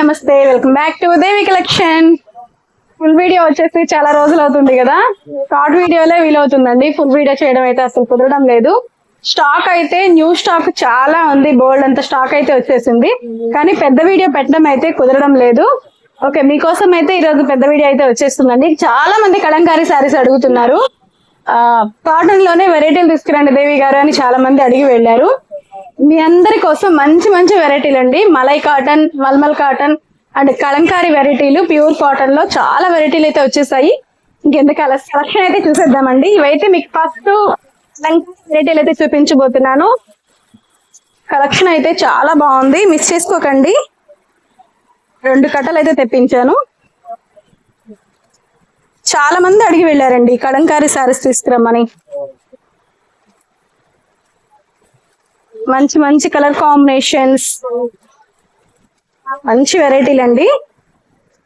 నమస్తే welcome back to Devi collection full video వచ్చేసి చాలా రోజులు అవుతుంది కదా? షార్ట్ వీడియోలే వీలవుతుందండి ఫుల్ వీడియో చేయడం అయితే అసలు కుదరడం లేదు. స్టాక్ అయితే న్యూ స్టాక్ చాలా ఉంది. బోల్డ్ అంత స్టాక్ అయితే వచ్చేసింది. కానీ పెద్ద వీడియో పెట్టడం అయితే కుదరడం లేదు. ఓకే మీకోసం అయితే ఈరోజు పెద్ద వీడియో అయితే వచ్చేస్తుందండి. చాలా మంది కలంకారీ శారీస్ అడుగుతున్నారు. ఆ కాటన్లోనే వెరైటీలు తీసుకురండి దేవి గారు అని చాలా మంది అడిగి వెళ్ళారు. మీ అందరి కోసం మంచి మంచి వెరైటీలు అండి. Malai cotton mulmul cotton and Kalamkari వెరైటీలు ప్యూర్ కాటన్లో చాలా వెరైటీలు అయితే వచ్చేసాయి. ఇంకెందుకు కలెక్షన్ అయితే చూసేద్దామండి. ఇవైతే మీకు ఫస్ట్ వెరైటీలు అయితే చూపించబోతున్నాను. కలెక్షన్ అయితే చాలా బాగుంది. మిస్ చేసుకోకండి. రెండు కట్టలు అయితే తెప్పించాను. చాలా మంది అడిగి వెళ్ళారండి కలంకారీ సారీస్ తీసుకురమ్మని. మంచి మంచి కలర్ కాంబినేషన్స్ మంచి వెరైటీలు అండి.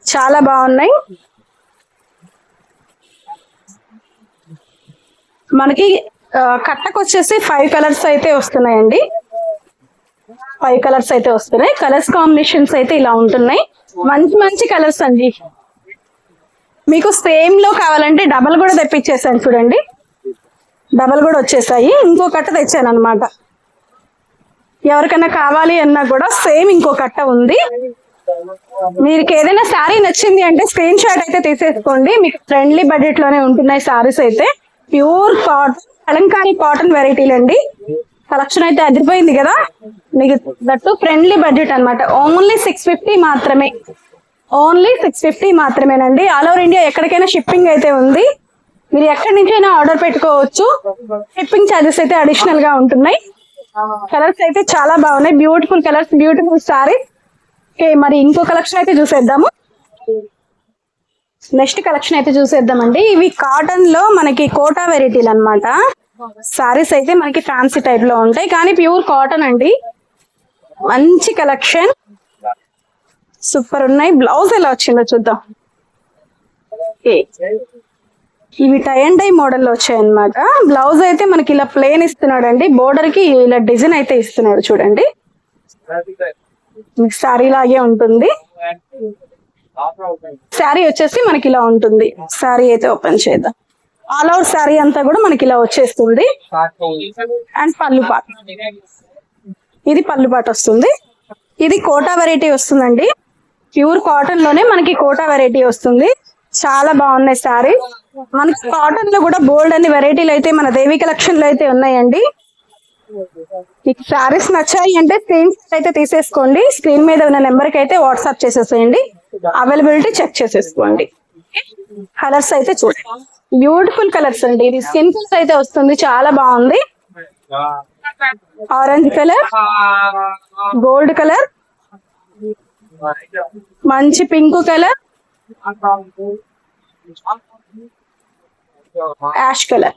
చాలా బాగున్నాయి. మనకి కట్టకు వచ్చేసి ఫైవ్ కలర్స్ అయితే వస్తున్నాయండి. ఫైవ్ కలర్స్ అయితే వస్తున్నాయి. కలర్స్ కాంబినేషన్స్ అయితే ఇలా ఉంటున్నాయి. మంచి మంచి కలర్స్ అండి. మీకు సేమ్లో కావాలంటే డబల్ కూడా తెప్పించేసాను చూడండి. డబల్ కూడా వచ్చేసాయి. ఇంకో కట్ట తెచ్చాను అనమాట ఎవరికైనా కావాలి అన్నా కూడా సేమ్ ఇంకో కట్ట ఉంది. మీకు ఏదైనా శారీ నచ్చింది అంటే స్క్రీన్ షాట్ అయితే తీసేసుకోండి. మీకు ఫ్రెండ్లీ బడ్జెట్లోనే ఉంటున్నాయి శారీస్ అయితే. ప్యూర్ కాటన్ అలంకారీ కాటన్ వెరైటీలు అండి. కలెక్షన్ అయితే అదిరిపోయింది కదా? మీకు దట్టు ఫ్రెండ్లీ బడ్జెట్ అన్నమాట. ఓన్లీ సిక్స్ ఫిఫ్టీ మాత్రమే. ఓన్లీ సిక్స్ ఫిఫ్టీ మాత్రమేనండి. ఆల్ ఓవర్ ఇండియా ఎక్కడికైనా షిప్పింగ్ అయితే ఉంది. మీరు ఎక్కడి నుంచైనా ఆర్డర్ పెట్టుకోవచ్చు. షిప్పింగ్ ఛార్జెస్ అయితే అడిషనల్గా ఉంటున్నాయి. కలర్స్ అయితే చాలా బాగున్నాయి. Beautiful colours beautiful sari okay మరి ఇంకో కలెక్షన్ అయితే చూసేద్దాము. నెక్స్ట్ కలెక్షన్ అయితే చూసేద్దామండి. ఇవి కాటన్లో మనకి కోటా వెరైటీలు అనమాట సారీస్ అయితే మనకి ఫ్యాన్సీ టైప్లో ఉంటాయి. కానీ ప్యూర్ కాటన్ అండి. మంచి కలెక్షన్ సూపర్ ఉన్నాయి. బ్లౌజ్ ఎలా వచ్చిందో చూద్దాం. ఇవి టై అండ్ టై మోడల్ వచ్చాయి అనమాట బ్లౌజ్ అయితే మనకి ఇలా ప్లేన్ ఇస్తున్నాడు అండి బోర్డర్కి ఇలా డిజైన్ అయితే ఇస్తున్నాడు చూడండి. శారీ లాగే ఉంటుంది. శారీ వచ్చేసి మనకి ఇలా ఉంటుంది. శారీ అయితే ఓపెన్ చేద్దాం. ఆల్ ఓవర్ శారీ అంతా కూడా మనకి ఇలా వచ్చేస్తుంది. అండ్ పళ్ళు పాట. ఇది పళ్ళు పాట వస్తుంది. ఇది కోటా వెరైటీ వస్తుందండి. ప్యూర్ కాటన్లోనే మనకి కోటా వెరైటీ వస్తుంది. చాలా బాగున్నాయి శారీ మనకి కాటన్లో కూడా బోల్డ్ అన్ని వెరైటీలు అయితే మన దేవి కలెక్షన్లో అయితే ఉన్నాయండి. మీకు శారీస్ నచ్చాయి అంటే స్క్రీన్ అయితే తీసేసుకోండి. స్క్రీన్ మీద ఉన్న నెంబర్కి అయితే వాట్సాప్ చేసేసేయండి. అవైలబిలిటీ చెక్ చేసేసుకోండి. కలర్స్ అయితే చూడండి. బ్యూటిఫుల్ కలర్స్ అండి. ఇది స్కిన్ కలర్ అయితే వస్తుంది. చాలా బాగుంది. ఆరెంజ్ కలర్ గోల్డ్ కలర్ మంచి pink colour ash colour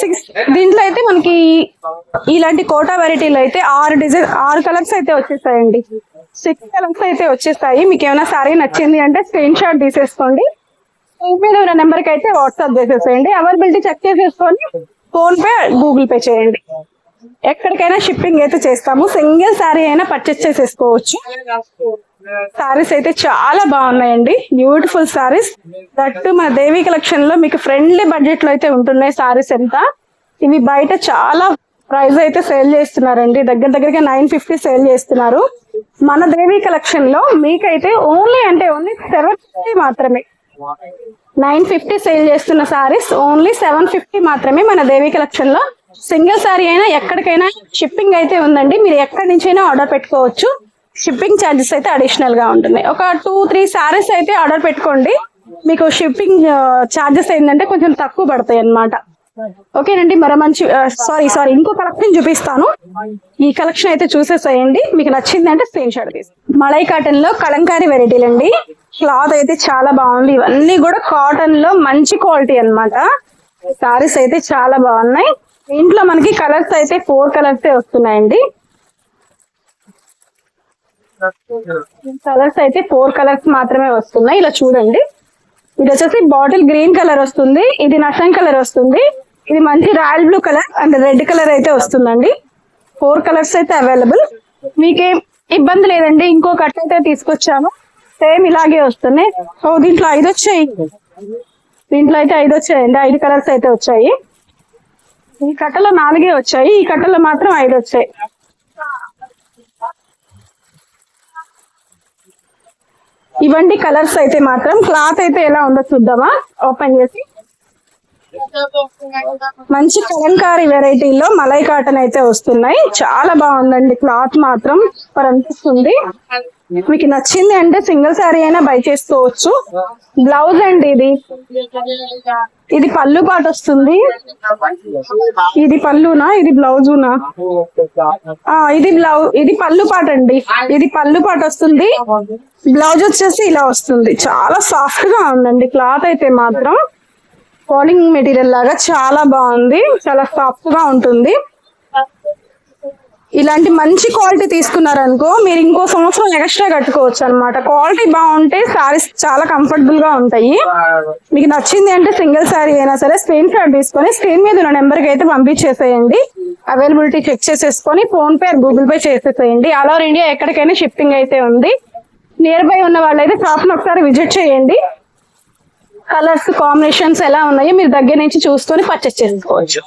six దీంట్లో అయితే మనకి ఇలాంటి కోటా వెరైటీలు అయితే ఆరు డిజైన్ ఆరు కలర్స్ అయితే వచ్చేస్తాయండి సిక్స్ కలర్స్ అయితే వచ్చేస్తాయి మీకు ఏమైనా సారీ నచ్చింది అంటే స్క్రీన్ షాట్ తీసేసుకోండి. స్క్రీన్ మీద ఉన్న నెంబర్కి అయితే వాట్సాప్ చేసేసేయండి. అవైలబిలిటీ చెక్ చేసేసుకొని ఫోన్ పే గూగుల్ పే చేయండి. ఎక్కడికైనా షిప్పింగ్ అయితే చేస్తాము. సింగిల్ శారీ అయినా పర్చేస్ చేసేసుకోవచ్చు. సారీస్ అయితే చాలా బాగున్నాయండి. బ్యూటిఫుల్ సారీస్ దట్ మన దేవి కలెక్షన్లో మీకు ఫ్రెండ్లీ బడ్జెట్లో అయితే ఉంటున్నాయి సారీస్ ఎంత. ఇవి బయట చాలా ప్రైస్ అయితే సేల్ చేస్తున్నారండి. దగ్గర దగ్గరగా నైన్ ఫిఫ్టీ సేల్ చేస్తున్నారు. మన దేవి కలెక్షన్లో మీకైతే ఓన్లీ అంటే ఓన్లీ సెవెన్ ఫిఫ్టీ మాత్రమే. నైన్ ఫిఫ్టీ సేల్ చేస్తున్న సారీస్ ఓన్లీ సెవెన్ ఫిఫ్టీ మాత్రమే మన దేవి కలెక్షన్లో. సింగిల్ సారీ అయినా ఎక్కడికైనా షిప్పింగ్ అయితే ఉందండి. మీరు ఎక్కడి నుంచైనా ఆర్డర్ పెట్టుకోవచ్చు. షిప్పింగ్ ఛార్జెస్ అయితే అడిషనల్గా ఒక టూ త్రీ సారీస్ అయితే ఆర్డర్ పెట్టుకోండి. మీకు షిప్పింగ్ ఛార్జెస్ ఏంటంటే కొంచెం తక్కువ పడతాయి అన్నమాట. ఓకేనండి? మరో మంచి సారీ సారీ ఇంకో కలెక్షన్ చూపిస్తాను. ఈ కలెక్షన్ అయితే చూసేసేయండి. మీకు నచ్చిందంటే స్క్రీన్ షాట్ తీసి. మలై కాటన్లో కలంకారీ వెరైటీలు అండి. క్లాత్ అయితే చాలా బాగుంది. ఇవన్నీ కూడా కాటన్లో మంచి క్వాలిటీ అన్నమాట. సారీస్ అయితే చాలా బాగున్నాయి. దీంట్లో మనకి కలర్స్ అయితే ఫోర్ కలర్స్ వస్తున్నాయండి. కలర్స్ అయితే ఫోర్ కలర్స్ మాత్రమే వస్తున్నాయి. ఇలా చూడండి. ఇది వచ్చేసి బాటిల్ గ్రీన్ కలర్ వస్తుంది. ఇది నషం కలర్ వస్తుంది. ఇది మంచి royal blue colour and red colour అయితే వస్తుందండి. ఫోర్ కలర్స్ అయితే అవైలబుల్ మీకేం ఇబ్బంది లేదండి. ఇంకో కట్ అయితే తీసుకొచ్చాము. సేమ్ ఇలాగే వస్తున్నాయి. ఓ దీంట్లో ఐదు వచ్చాయి. దీంట్లో అయితే ఐదు వచ్చాయండి. ఐదు కలర్స్ అయితే వచ్చాయి. ఈ కట్టలో నాలుగే వచ్చాయి. ఈ కట్టలో మాత్రం ఐదు వచ్చాయి. ఇవండి కలర్స్ అయితే మాత్రం. క్లాత్ అయితే ఎలా ఉందో చూద్దామా? ఓపెన్ చేసి. మంచి కలంకారీ వెరైటీలో మలై కాటన్ అయితే వస్తున్నాయి. చాలా బాగుందండి క్లాత్ మాత్రం. అనిపిస్తుంది. మీకు నచ్చింది అంటే సింగిల్ శారీ అయినా బై చేసుకోవచ్చు. బ్లౌజ్ అండి ఇది. ఇది పళ్ళు పాట వస్తుంది. ఇది పళ్ళునా? ఇది బ్లౌజునా? ఆ ఇది బ్లౌజ్ ఇది పళ్ళు పాట అండి. ఇది పళ్ళు పాట వస్తుంది. బ్లౌజ్ వచ్చేసి ఇలా వస్తుంది. చాలా సాఫ్ట్గా ఉందండి క్లాత్ అయితే మాత్రం. ఫాలింగ్ మెటీరియల్ లాగా చాలా బాగుంది. చాలా సాఫ్ట్గా ఉంటుంది. ఇలాంటి మంచి క్వాలిటీ తీసుకున్నారనుకో మీరు ఇంకో సంవత్సరం ఎక్స్ట్రా కట్టుకోవచ్చు అనమాట క్వాలిటీ బాగుంటే సారీస్ చాలా కంఫర్టబుల్గా ఉంటాయి. మీకు నచ్చింది అంటే సింగిల్ శారీ అయినా సరే స్క్రీన్ షాట్ తీసుకొని స్క్రీన్ మీద ఉన్న నెంబర్కి అయితే పంపించేసేయండి. అవైలబిలిటీ చెక్ చేసేసుకొని ఫోన్ పే గూగుల్ పే చేసేసేయండి. ఆల్ ఓవర్ ఇండియా ఎక్కడికైనా షిప్పింగ్ అయితే ఉంది. నియర్ బై ఉన్న వాళ్ళైతే షాప్ని ఒకసారి విజిట్ చేయండి. కలర్స్ కాంబినేషన్స్ ఎలా ఉన్నాయో మీరు దగ్గర నుంచి చూసుకొని పర్చేస్ చేసుకోవచ్చు.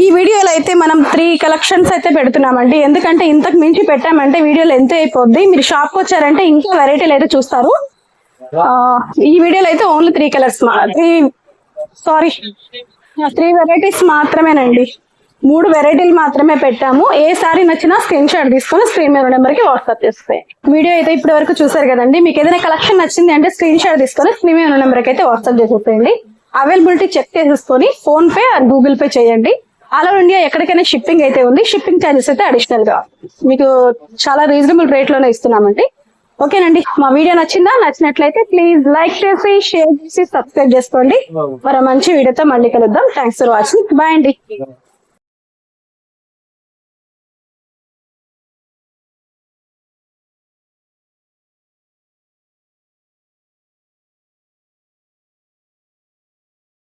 ఈ వీడియోలో అయితే మనం త్రీ కలెక్షన్స్ అయితే పెడుతున్నామండి. ఎందుకంటే ఇంతకు మించి పెట్టామంటే వీడియోలు ఎంత అయిపోద్ది. మీరు షాప్కి వచ్చారంటే ఇంకా వెరైటీలు అయితే చూస్తారు. ఈ వీడియోలో అయితే only three colours three sari three varieties మాత్రమేనండి. మూడు వెరైటీలు మాత్రమే పెట్టాము. ఏ సారీ నచ్చినా స్క్రీన్ షాట్ తీసుకొని స్క్రీన్ మీద నెంబర్కి వాట్సాప్ చేస్తాయి వీడియో అయితే ఇప్పటి వరకు చూసారు కదండి. మీకు ఏదైనా కలెక్షన్ నచ్చింది అంటే స్క్రీన్ షాట్ తీసుకొని స్క్రీన్ మీద నెంబర్కి అయితే వాట్సాప్ చేసేసేయండి అవైలబిలిటీ చెక్ చేసేసుకొని phone pay or Google Pay చేయండి. ఆల్ ఓవర్ ఇండియా ఎక్కడికైనా షిప్పింగ్ అయితే ఉంది. షిప్పింగ్ ఛార్జెస్ అయితే అడిషనల్గా మీకు చాలా రీజనబుల్ రేట్లోనే ఇస్తున్నామండి. ఓకేనండి. మా వీడియో నచ్చిందా? నచ్చినట్లయితే ప్లీజ్ లైక్ చేసి షేర్ చేసి సబ్స్క్రైబ్ చేసుకోండి. మరో మంచి వీడియోతో మళ్ళీ కలుద్దాం. Thanks for watching. బాయ్ అండి.